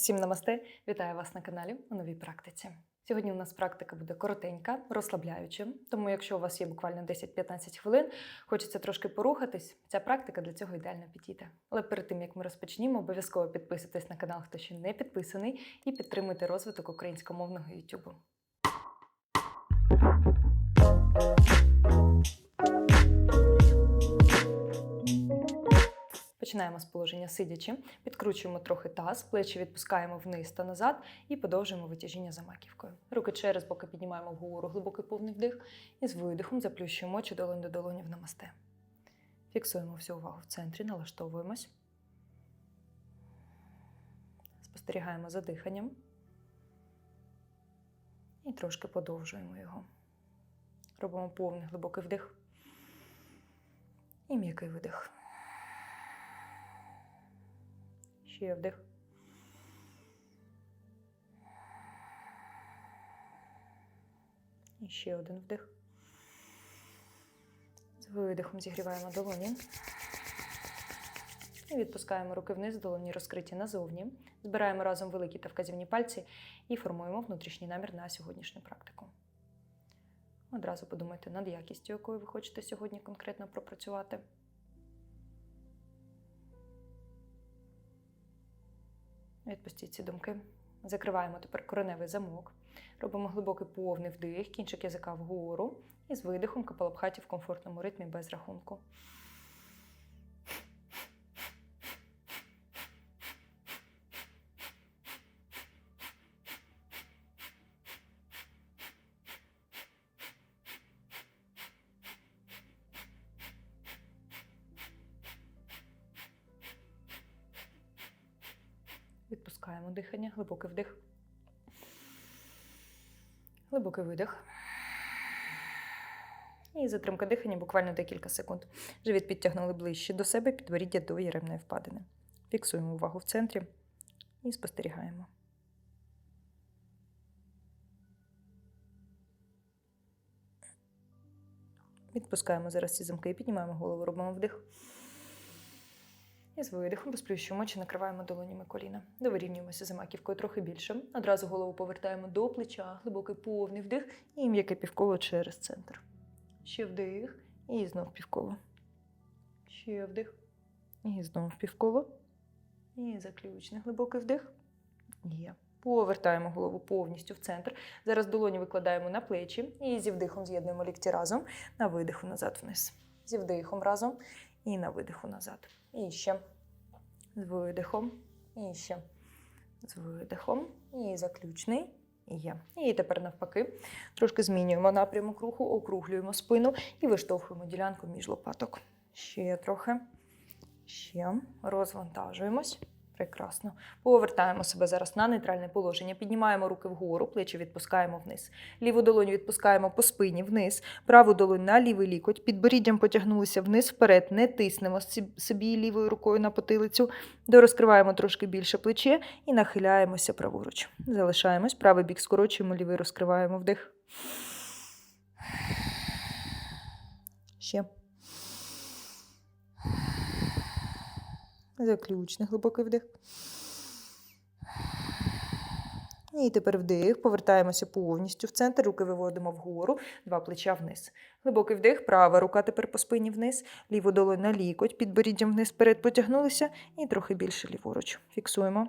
Всім намасте! Вітаю вас на каналі у новій практиці. Сьогодні у нас практика буде коротенька, розслабляюча. Тому, якщо у вас є буквально 10-15 хвилин, хочеться трошки порухатись, ця практика для цього ідеально підійде. Але перед тим як ми розпочнімо, обов'язково підписуйтесь на канал, хто ще не підписаний, і підтримуйте розвиток українськомовного YouTube. Починаємо з положення сидячи, підкручуємо трохи таз, плечі відпускаємо вниз та назад і подовжуємо витяжіння за маківкою. Руки через боки піднімаємо вгору, глибокий повний вдих і з видихом заплющуємо очі долонь до долоні в намасте. Фіксуємо всю увагу в центрі, налаштовуємось. Спостерігаємо за диханням і трошки подовжуємо його. Робимо повний глибокий вдих і м'який видих. Ще вдих. І ще один вдих. З видихом зігріваємо долоні. І відпускаємо руки вниз, долоні розкриті назовні. Збираємо разом великі та вказівні пальці і формуємо внутрішній намір на сьогоднішню практику. Одразу подумайте над якістю, якою ви хочете сьогодні конкретно пропрацювати. Відпустіть ці думки. Закриваємо тепер кореневий замок. Робимо глибокий повний вдих, кінчик язика вгору. І з видихом капалабхаті в комфортному ритмі без рахунку. Відпускаємо дихання, глибокий вдих. Глибокий видих. І затримка дихання буквально декілька секунд. Живіт підтягнули ближче до себе, підборіддя до яремної впадини. Фіксуємо увагу в центрі і спостерігаємо. Відпускаємо зараз ці замки і піднімаємо голову, робимо вдих. І з видихом розплющуємо очі, накриваємо долонями коліна. Довирівнюємося за маківкою трохи більше. Одразу голову повертаємо до плеча, глибокий повний вдих і м'яке півколо через центр. Ще вдих. І знов півколо. Ще вдих. І знов півколо. І заключний глибокий вдих. Є. Повертаємо голову повністю в центр. Зараз долоні викладаємо на плечі і зі вдихом з'єднуємо лікті разом. На видиху назад вниз. Зі вдихом разом і на видиху назад. І ще з видихом, і ще з видихом, і заключний. І є. І тепер навпаки. Трошки змінюємо напрямок руху, округлюємо спину і виштовхуємо ділянку між лопаток. Ще трохи. Ще розвантажуємось. Прекрасно. Повертаємо себе зараз на нейтральне положення. Піднімаємо руки вгору, плечі відпускаємо вниз. Ліву долоню відпускаємо по спині вниз, праву долоню на лівий лікоть. Підборіддям потягнулися вниз вперед, не тиснемо собі лівою рукою на потилицю. Дорозкриваємо трошки більше плече і нахиляємося праворуч. Залишаємось, правий бік скорочуємо, лівий розкриваємо вдих. Ще. Заключний глибокий вдих. І тепер вдих. Повертаємося повністю в центр. Руки виводимо вгору, два плеча вниз. Глибокий вдих, права рука тепер по спині вниз, ліву долонь на лікоть, підборіддям вниз вперед потягнулися і трохи більше ліворуч. Фіксуємо.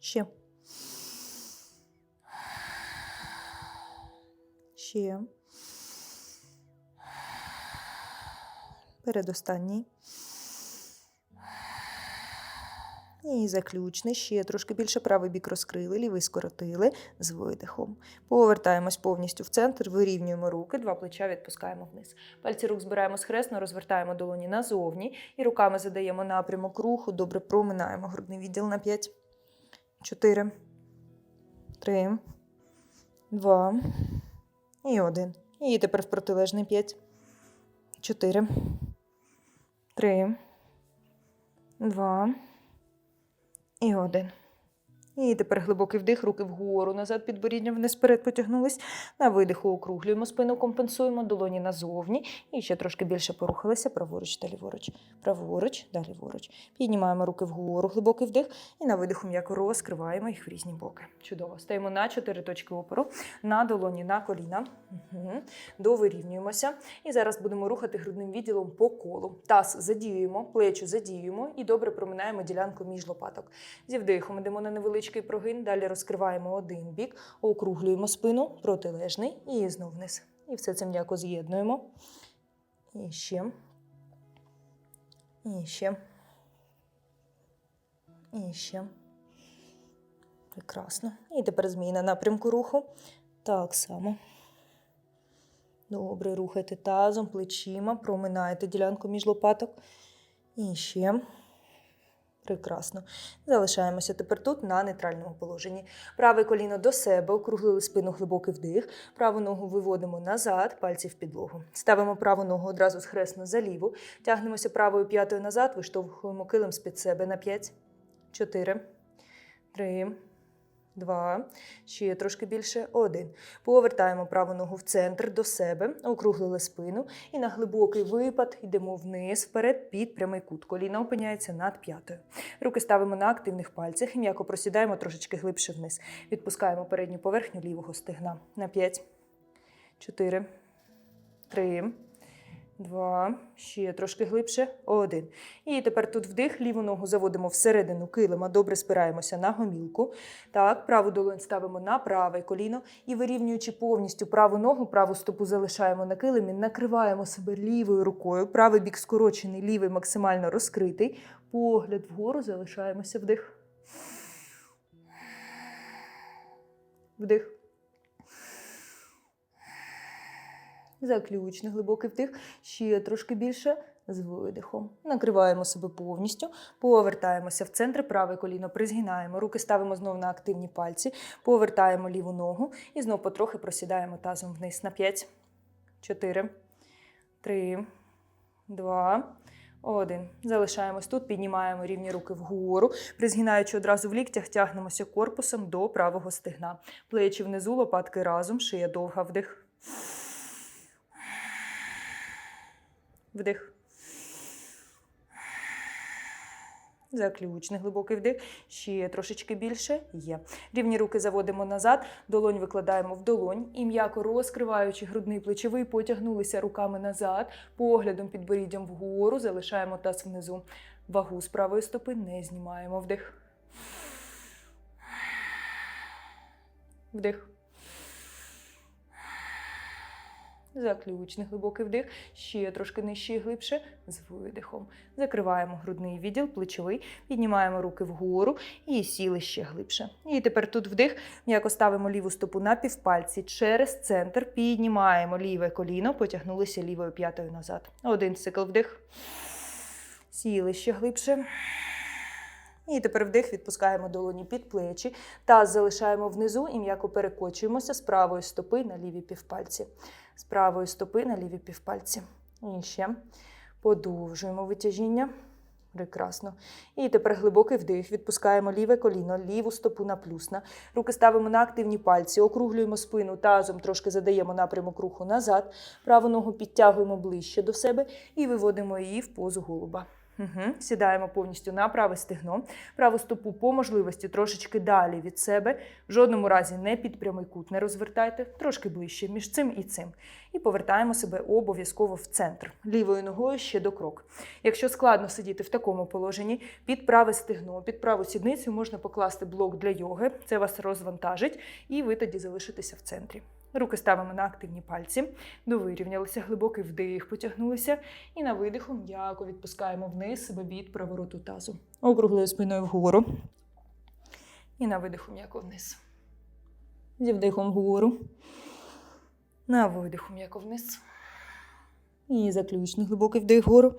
Ще. Ще. Передостанній. І заключний. Ще трошки більше правий бік розкрили, лівий скоротили з видихом. Повертаємось повністю в центр, вирівнюємо руки, два плеча відпускаємо вниз. Пальці рук збираємо схресно, розвертаємо долоні назовні і руками задаємо напрямок руху. Добре проминаємо грудний відділ на 5, 4, 3, 2 і 1. І тепер в протилежний 5, 4, Три, два і один. І тепер глибокий вдих, руки вгору, назад, підборіддя вниз вперед потягнулись. На видиху округлюємо спину, компенсуємо, долоні назовні. І ще трошки більше порухалися праворуч та ліворуч. Праворуч, далі ліворуч. Піднімаємо руки вгору, глибокий вдих. І на видиху м'яко розкриваємо їх в різні боки. Чудово. Стаємо на чотири точки опору, на долоні, на коліна. Угу. Довирівнюємося. І зараз будемо рухати грудним відділом по колу. Таз задіюємо, плечі задіюємо і добре проминаємо ділянку між лопаток. Зі вдихом йдемо на невеличкий прогин, далі розкриваємо один бік, округлюємо спину, протилежний і знов вниз. І все це м'яко з'єднуємо. І ще. І ще. І ще. Прекрасно. І тепер зміна напрямку руху. Так само. Добре, рухайте тазом, плечима, проминаєте ділянку між лопаток. І ще. Прекрасно. Залишаємося тепер тут на нейтральному положенні. Праве коліно до себе, округлили спину, глибокий вдих. Праву ногу виводимо назад, пальці в підлогу. Ставимо праву ногу одразу схресно за ліву. Тягнемося правою п'ятою назад, виштовхуємо килим з-під себе на 5, 4, 3, Два, ще трошки більше. Один. Повертаємо праву ногу в центр до себе, округлили спину. І на глибокий випад йдемо вниз, вперед, під прямий кут. Коліна опиняється над п'ятою. Руки ставимо на активних пальцях і м'яко просідаємо трошечки глибше вниз. Відпускаємо передню поверхню лівого стегна. На 5, 4, 3, Два, ще трошки глибше. Один. І тепер тут вдих, ліву ногу заводимо всередину килима, добре спираємося на гомілку. Так, праву долонь ставимо на праве коліно і вирівнюючи повністю праву ногу, праву стопу залишаємо на килимі, накриваємо себе лівою рукою. Правий бік скорочений, лівий максимально розкритий. Погляд вгору, залишаємося вдих. Вдих. Заключний глибокий вдих, ще трошки більше з видихом. Накриваємо себе повністю, повертаємося в центр, праве коліно призгинаємо, руки ставимо знову на активні пальці, повертаємо ліву ногу і знову потрохи просідаємо тазом вниз на 5, 4, 3, 2, один. Залишаємось тут, піднімаємо рівні руки вгору, призгинаючи одразу в ліктях, тягнемося корпусом до правого стегна. Плечі внизу, лопатки разом, шия довга вдих. Вдих. Заключний глибокий вдих. Ще трошечки більше є. Рівні руки заводимо назад, долонь викладаємо в долонь і м'яко розкриваючи грудний плечовий, потягнулися руками назад, поглядом підборіддям вгору, залишаємо таз внизу. Вагу з правої стопи не знімаємо. Вдих. Вдих. Заключний глибокий вдих, ще трошки нижче і глибше з видихом. Закриваємо грудний відділ, плечовий, піднімаємо руки вгору і сіли ще глибше. І тепер тут вдих, м'яко ставимо ліву стопу на півпальці через центр, піднімаємо ліве коліно, потягнулися лівою п'ятою назад. Один цикл вдих. Сіли ще глибше. І тепер вдих, відпускаємо долоні під плечі. Таз залишаємо внизу і м'яко перекочуємося з правої стопи на ліві півпальці. З правої стопи на ліві півпальці. І ще подовжуємо витяжіння. Прекрасно. І тепер глибокий вдих. Відпускаємо ліве коліно, ліву стопу на плюсна. Руки ставимо на активні пальці, округлюємо спину тазом, трошки задаємо напрямок руху назад. Праву ногу підтягуємо ближче до себе і виводимо її в позу голуба. Угу. Сідаємо повністю на праве стегно, праву стопу по можливості трошечки далі від себе. В жодному разі не під прямий кут, не розвертайте, трошки ближче між цим і цим. І повертаємо себе обов'язково в центр. Лівою ногою ще до крок. Якщо складно сидіти в такому положенні, під праве стегно, під праву сідницю можна покласти блок для йоги, це вас розвантажить, і ви тоді залишитеся в центрі. Руки ставимо на активні пальці, довирівнялися, глибокий вдих, потягнулися. І на видиху м'яко відпускаємо вниз себе від провороту тазу. Округлою спиною вгору. І на видиху м'яко вниз. Зі вдихом вгору. На видиху м'яко вниз. І заключний глибокий вдих вгору.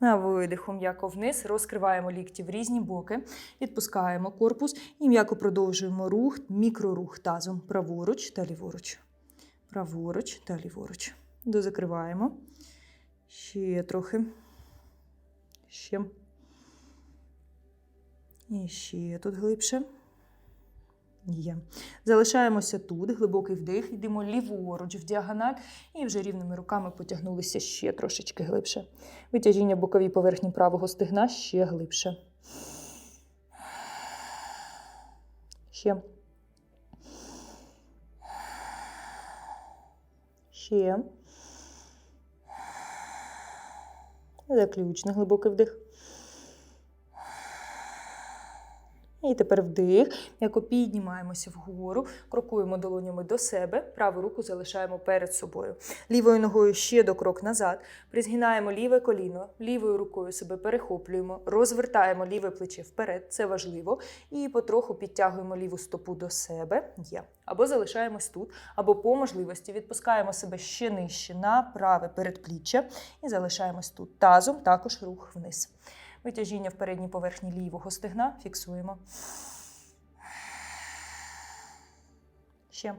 На видиху м'яко вниз, розкриваємо лікті в різні боки, відпускаємо корпус і м'яко продовжуємо рух, мікрорух тазом праворуч та ліворуч. Праворуч та ліворуч. Дозакриваємо. Ще трохи. Ще. І ще тут глибше. Є. Залишаємося тут, глибокий вдих, йдемо ліворуч в діагональ і вже рівними руками потягнулися ще трошечки глибше. Витяжіння боковій поверхні правого стегна ще глибше. Ще. Ще. Заключний глибокий вдих. І тепер вдих, м'яко піднімаємося вгору, крокуємо долонями до себе, праву руку залишаємо перед собою. Лівою ногою ще до крок назад. Призгинаємо ліве коліно, лівою рукою себе перехоплюємо, розвертаємо ліве плече вперед, це важливо. І потроху підтягуємо ліву стопу до себе. Є. Або залишаємось тут, або по можливості відпускаємо себе ще нижче на праве передпліччя і залишаємось тут. Тазом також рух вниз. Витяжіння в передній поверхні лівого стегна. Фіксуємо. Ще.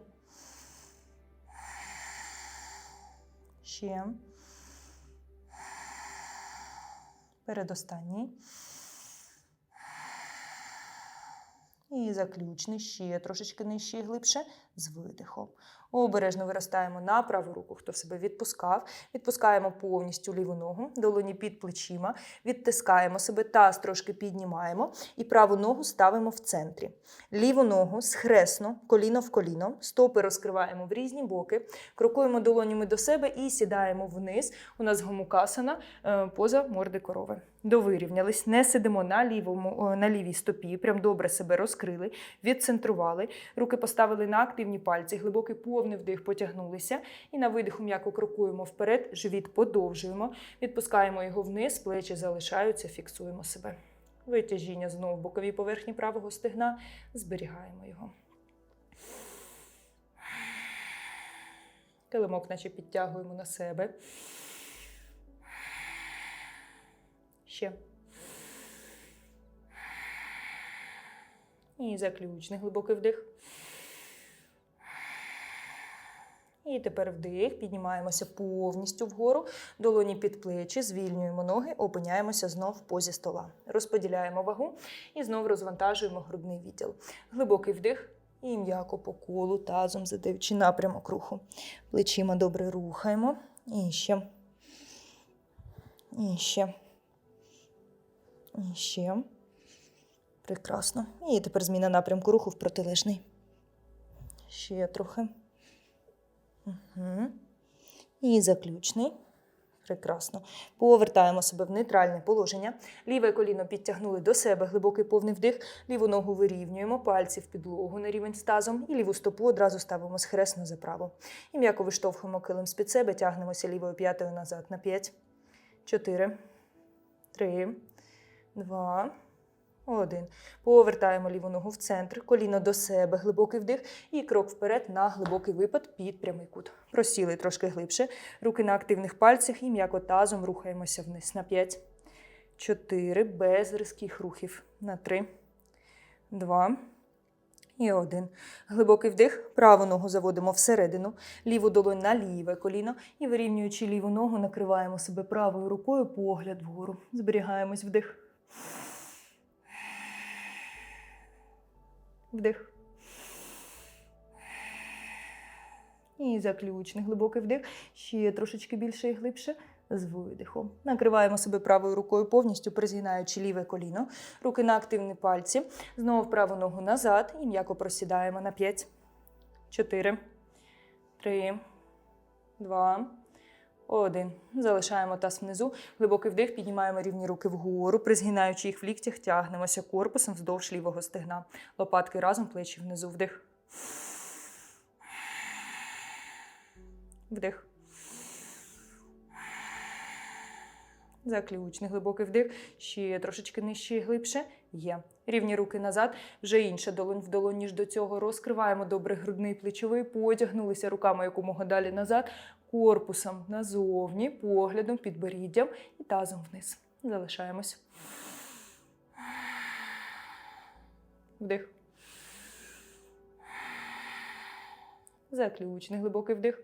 Ще. Передостанній. І заключний ще трошечки нижче і глибше з видихом. Обережно виростаємо на праву руку, хто себе відпускав. Відпускаємо повністю ліву ногу, долоні під плечима, відтискаємо себе, таз трошки піднімаємо і праву ногу ставимо в центрі. Ліву ногу схресно, коліно в коліно, стопи розкриваємо в різні боки, крокуємо долонями до себе і сідаємо вниз. У нас гомукасана е, поза морди корови. Довирівнялись, не сидимо на, лівому, е, на лівій стопі, прям добре себе розкрили, відцентрували, руки поставили на активні пальці, глибокий повний вдих, потягнулися. І на видиху м'яко крокуємо вперед, живіт подовжуємо, відпускаємо його вниз, плечі залишаються, фіксуємо себе. Витяжіння знову в боковій поверхні правого стегна, зберігаємо його. Килимок, наче підтягуємо на себе. Ще. І заключний глибокий вдих. І тепер вдих, піднімаємося повністю вгору, долоні під плечі, звільнюємо ноги, опиняємося знов в позі стола. Розподіляємо вагу і знов розвантажуємо грудний відділ. Глибокий вдих і м'яко по колу, тазом задаючи напрямок руху. Плечима добре рухаємо. І ще. І ще. І ще. Прекрасно. І тепер зміна напрямку руху в протилежний. Ще трохи. Угу. І заключний. Прекрасно. Повертаємо себе в нейтральне положення. Ліве коліно підтягнули до себе, глибокий повний вдих. Ліву ногу вирівнюємо, пальці в підлогу на рівень з тазом. І ліву стопу одразу ставимо схресно за праву. І м'яко виштовхуємо килим з-під себе, тягнемося лівою п'ятою назад на 5, 4, 3, 2, один. Повертаємо ліву ногу в центр, коліно до себе, глибокий вдих і крок вперед на глибокий випад під прямий кут. Просіли трошки глибше. Руки на активних пальцях і м'яко тазом рухаємося вниз. На 5, 4, без різких рухів. На 3, 2, і один. Глибокий вдих. Праву ногу заводимо всередину, ліву долонь на ліве коліно і вирівнюючи ліву ногу, накриваємо себе правою рукою, погляд вгору. Зберігаємось вдих. Вдих. І заключний глибокий вдих. Ще трошечки більше і глибше. З видихом. Накриваємо себе правою рукою повністю, призгинаючи ліве коліно. Руки на активні пальці. Знову праву ногу назад. І м'яко просідаємо на 5, 4, 3, 2, 1. Залишаємо таз внизу. Глибокий вдих, піднімаємо рівні руки вгору, призгинаючи їх в ліктях, тягнемося корпусом вздовж лівого стегна. Лопатки разом, плечі внизу. Вдих. Вдих. Заключний глибокий вдих. Ще трошечки нижче і глибше. Є. Рівні руки назад. Вже інша долонь в долонь, ніж до цього. Розкриваємо добре грудний плечовий. Потягнулися руками якомога далі назад. Корпусом назовні, поглядом, підборіддям і тазом вниз. Залишаємось. Вдих. Заключний глибокий вдих.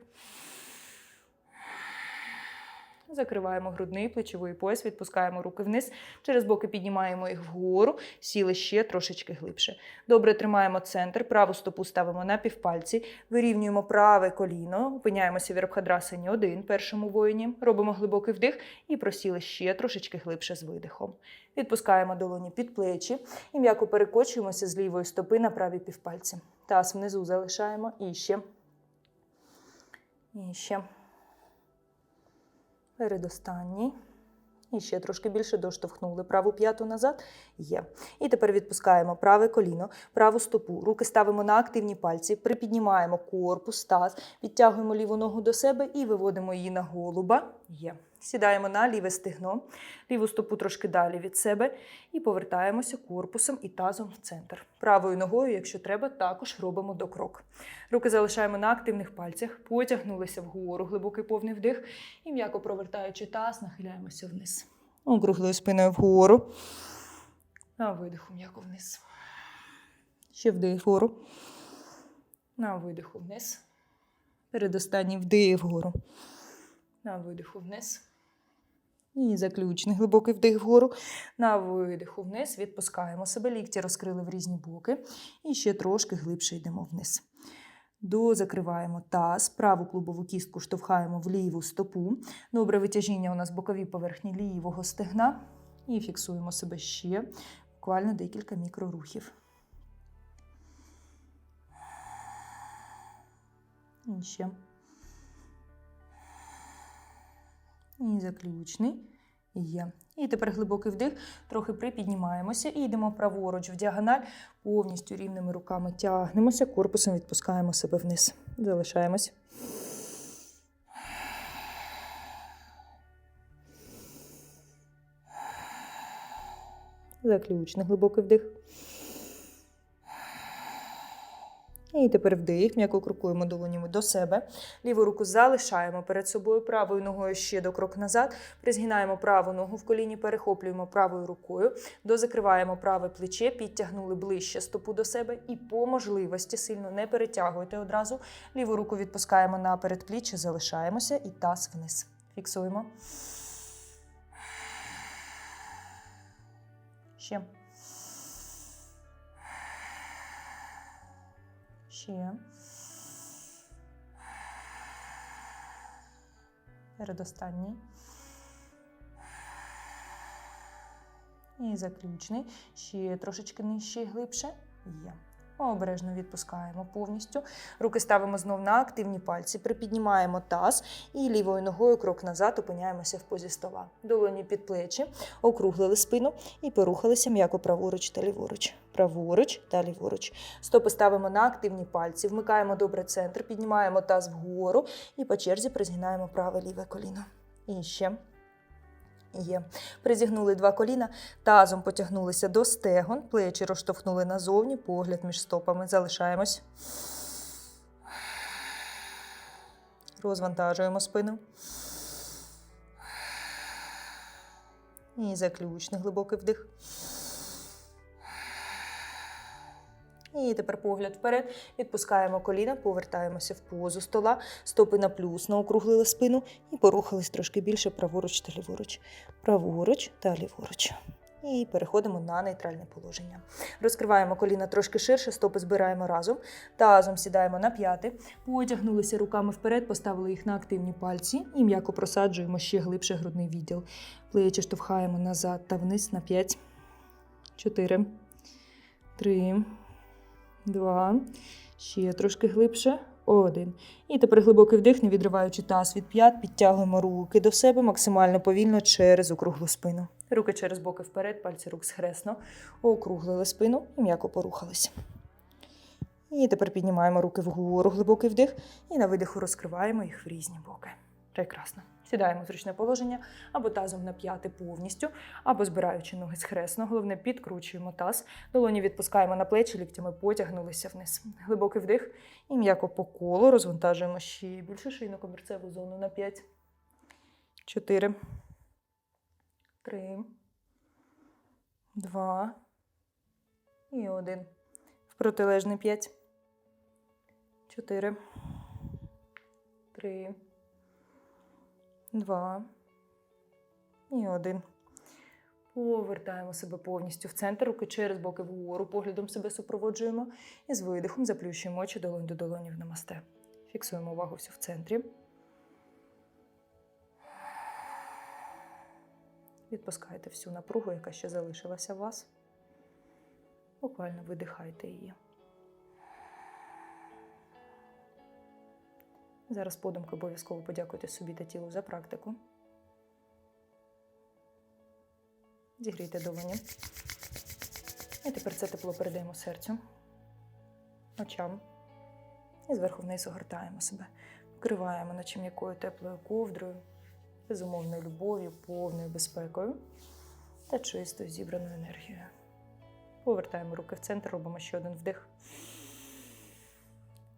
Закриваємо грудний плечовий пояс, відпускаємо руки вниз. Через боки піднімаємо їх вгору, сіли ще трошечки глибше. Добре тримаємо центр, праву стопу ставимо на півпальці, вирівнюємо праве коліно, опиняємося в Вірабхадрасані один, першому воїні, робимо глибокий вдих і просіли ще трошечки глибше з видихом. Відпускаємо долоні під плечі і м'яко перекочуємося з лівої стопи на праві півпальці. Таз внизу залишаємо і ще. І ще. Передостанній. І ще трошки більше доштовхнули праву п'яту назад. Є. І тепер відпускаємо праве коліно, праву стопу. Руки ставимо на активні пальці, припіднімаємо корпус, таз, підтягуємо ліву ногу до себе і виводимо її на голуба. Є. Сідаємо на ліве стегно, ліву стопу трошки далі від себе і повертаємося корпусом і тазом в центр. Правою ногою, якщо треба, також робимо докрок. Руки залишаємо на активних пальцях, потягнулися вгору, глибокий повний вдих і м'яко провертаючи таз, нахиляємося вниз. Округлою спиною вгору. На видиху м'яко вниз. Ще вдих вгору. На видиху вниз. Передостанній вдих вгору. На видиху вниз. І заключний глибокий вдих вгору. На видиху вниз. Відпускаємо себе. Лікті розкрили в різні боки. І ще трошки глибше йдемо вниз. Дозакриваємо таз, праву клубову кістку штовхаємо в ліву стопу. Добре витяжіння у нас бокові поверхні лівого стегна. І фіксуємо себе ще буквально декілька мікрорухів. І ще. І заключний. Є. І тепер глибокий вдих, трохи припіднімаємося і йдемо праворуч в діагональ, повністю рівними руками тягнемося, корпусом відпускаємо себе вниз. Залишаємось. Заключний глибокий вдих. І тепер вдих, м'яко крокуємо долонями до себе. Ліву руку залишаємо перед собою, правою ногою ще до крок назад. Призгинаємо праву ногу в коліні, перехоплюємо правою рукою, дозакриваємо праве плече, підтягнули ближче стопу до себе і по можливості сильно не перетягуйте одразу. Ліву руку відпускаємо на передпліччя, залишаємося і таз вниз. Фіксуємо. Ще. Ще. Передостанній. І заключний. Ще трошечки нижче і глибше. Є. Обережно відпускаємо повністю. Руки ставимо знов на активні пальці, припіднімаємо таз і лівою ногою крок назад опиняємося в позі стола. Долоні під плечі, округлили спину і порухалися м'яко праворуч та ліворуч. Праворуч та ліворуч. Стопи ставимо на активні пальці, вмикаємо добре центр, піднімаємо таз вгору і по черзі призгинаємо праве ліве коліно. І ще. Є. Призігнули два коліна, тазом потягнулися до стегон, плечі розштовхнули назовні, погляд між стопами. Залишаємось. Розвантажуємо спину. І заключний глибокий вдих. І тепер погляд вперед. Відпускаємо коліна, повертаємося в позу стола, стопи на плюс, наокруглили спину і порухались трошки більше праворуч та ліворуч. Праворуч та ліворуч. І переходимо на нейтральне положення. Розкриваємо коліна трошки ширше, стопи збираємо разом. Тазом сідаємо на п'яти, потягнулися руками вперед, поставили їх на активні пальці і м'яко просаджуємо ще глибше грудний відділ. Плечі штовхаємо назад та вниз на 5, 4, 3, Два. Ще трошки глибше. Один. І тепер глибокий вдих, не відриваючи таз від п'ят, підтягуємо руки до себе максимально повільно через округлу спину. Руки через боки вперед, пальці рук схресно. Округлили спину і м'яко порухались. І тепер піднімаємо руки вгору, глибокий вдих, і на видиху розкриваємо їх в різні боки. Прекрасно. Сідаємо в зручне положення або тазом на п'яти повністю, або збираючи ноги схресно. Головне, підкручуємо таз, долоні відпускаємо на плечі, ліктями потягнулися вниз. Глибокий вдих і м'яко по колу розвантажуємо ще більше шийну комірцеву зону на 5, 4, 3, 2 і 1. В протилежний 5, 4, 3, Два, І один. Повертаємо себе повністю в центр, руки через боки вгору, поглядом себе супроводжуємо. І з видихом заплющуємо очі долонь до долоні в намасте. Фіксуємо увагу всю в центрі. Відпускайте всю напругу, яка ще залишилася у вас. Буквально видихайте її. Зараз подумки обов'язково подякуйте собі та тілу за практику. Зігрійте долоні. І тепер це тепло передаємо серцю, очам. І зверху вниз огортаємо себе. Вкриваємо наче м'якою теплою ковдрою, безумовною любов'ю, повною безпекою та чистою зібраною енергією. Повертаємо руки в центр, робимо ще один вдих.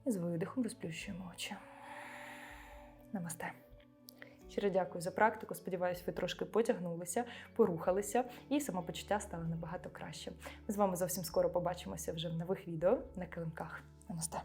І з видихом розплющуємо очі. Намасте. Щиро дякую за практику. Сподіваюсь, ви трошки потягнулися, порухалися, і самопочуття стало набагато краще. Ми з вами зовсім скоро побачимося вже в нових відео на килимках. Намасте.